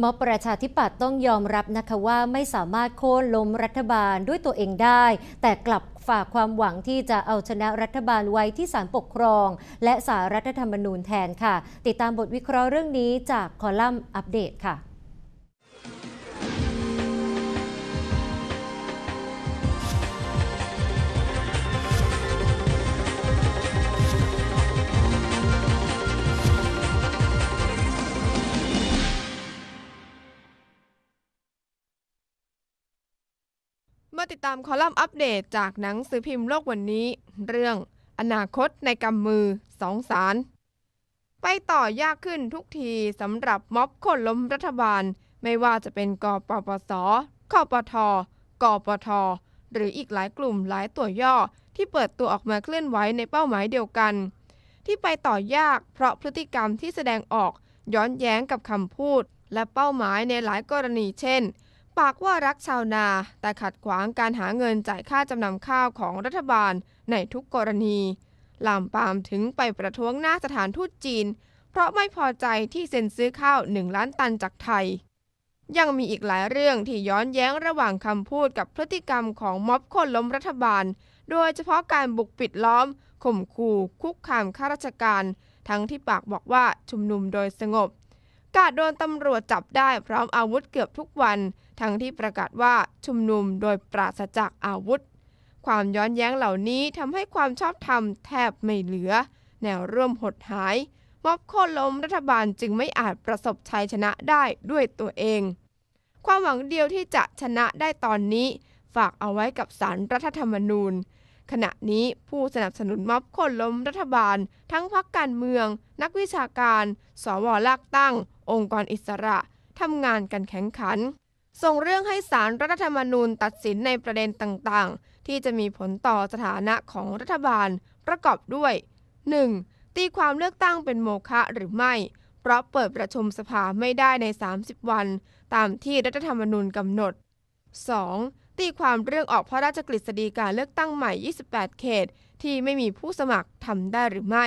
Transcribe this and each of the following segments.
ม็อบประชาธิปัตย์ต้องยอมรับนะคะว่าไม่สามารถโค่นล้มรัฐบาลด้วยตัวเองได้ แต่กลับฝากความหวังที่จะเอาชนะรัฐบาลไว้ที่ศาลปกครอง และสารรัฐธรรมนูญแทนค่ะ ติดตามบทวิเคราะห์เรื่องนี้จากคอลัมน์อัปเดตค่ะ มาติดตามคอลัมน์อัปเดตจากหนังสือพิมพ์โลกวันนี้ เรื่องอนาคตในกำมือสองสารไปต่อยากขึ้นทุกทีสำหรับม็อบคนล้มรัฐบาล ไม่ว่าจะเป็นกปปสคปทกปท หรืออีกหลายกลุ่มหลายตัวย่อที่เปิดตัวออกมาเคลื่อนไหวในเป้าหมายเดียวกัน ที่ไปต่อยากเพราะพฤติกรรมที่แสดงออกย้อนแย้งกับคำพูด และเป้าหมายในหลายกรณีเช่น ปากว่ารักชาวนา แต่ขัดขวางการหาเงินจ่ายค่าจำนำข้าวของรัฐบาลในทุกกรณีลามปามถึงไปประท้วงหน้าสถานทูตจีน เพราะไม่พอใจที่เซ็นซื้อข้าวหนึ่งล้านตันจากไทย ยังมีอีกหลายเรื่องที่ย้อนแย้งระหว่างคำพูดกับพฤติกรรมของม็อบคนล้มรัฐบาล โดยเฉพาะการบุกปิดล้อม ข่มขู่คุกคามข้าราชการ ทั้งที่ปากบอกว่าชุมนุมโดยสงบ กาดโดนตำรวจจับได้พร้อมอาวุธเกือบทุกวัน ทั้งที่ประกาศว่าชุมนุมโดยปราศจากอาวุธ ความย้อนแย้งเหล่านี้ทำให้ความชอบธรรมแทบไม่เหลือ แนวร่วมหดหาย ม็อบโค่นล้มรัฐบาลจึงไม่อาจประสบชัยชนะได้ด้วยตัวเอง ความหวังเดียวที่จะชนะได้ตอนนี้ ฝากเอาไว้กับสารรัฐธรรมนูญขณะนี้ผู้สนับสนุนม็อบคนล้มรัฐบาล ทั้งพรรคการเมือง นักวิชาการ สวลากตั้ง องค์กรอิสระทำงานกันแข็งขัน ส่งเรื่องให้สารรัฐธรรมนูญตัดสินในประเด็นต่างๆ ที่จะมีผลต่อสถานะของรัฐบาลประกอบด้วย 1. ตีความเลือกตั้งเป็นโมฆะหรือไม่ เพราะเปิดประชุมสภาไม่ได้ใน 30 วัน ตามที่รัฐธรรมนูญกำหนด 2. ตีความเรื่องออกพระราชกฤษฎีการเลือกตั้งใหม่ 28 เขต ที่ไม่มีผู้สมัครทำได้หรือไม่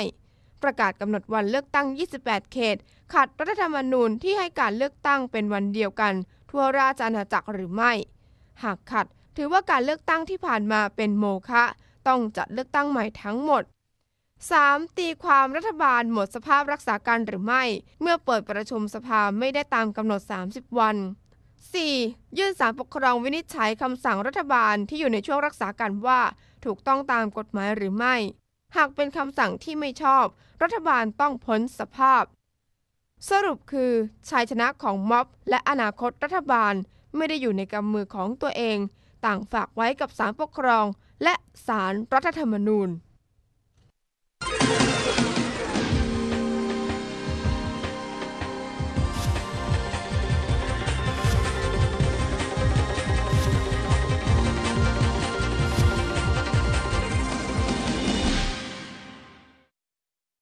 ประกาศกำหนดวันเลือกตั้ง 28 เขต ขัดรัฐธรรมนูญที่ให้การเลือกตั้งเป็นวันเดียวกัน ทั่วราชอาณาจักรหรือไม่ หากขัด ถือว่าการเลือกตั้งที่ผ่านมาเป็นโมฆะต้องจัดเลือกตั้งใหม่ทั้งหมด 3. ตีความรัฐบาลหมดสภาพรักษาการหรือไม่ เมื่อเปิดประชุมสภาไม่ได้ตามกำหนด 30 วัน 4. ยื่นสารปกครองวินิจฉัยคำสั่งรัฐบาลที่อยู่ในช่วงรักษาการว่า ถูกต้องตามกฎหมายหรือไม่ หากเป็นคำสั่งที่ไม่ชอบ รัฐบาลต้องพ้นสภาพ สรุปคือชัยชนะของม็อบและอนาคตรัฐบาลไม่ได้อยู่ในกำมือของตัวเอง ต่างฝากไว้กับสารปกครองและสารรัฐธรรมนูญ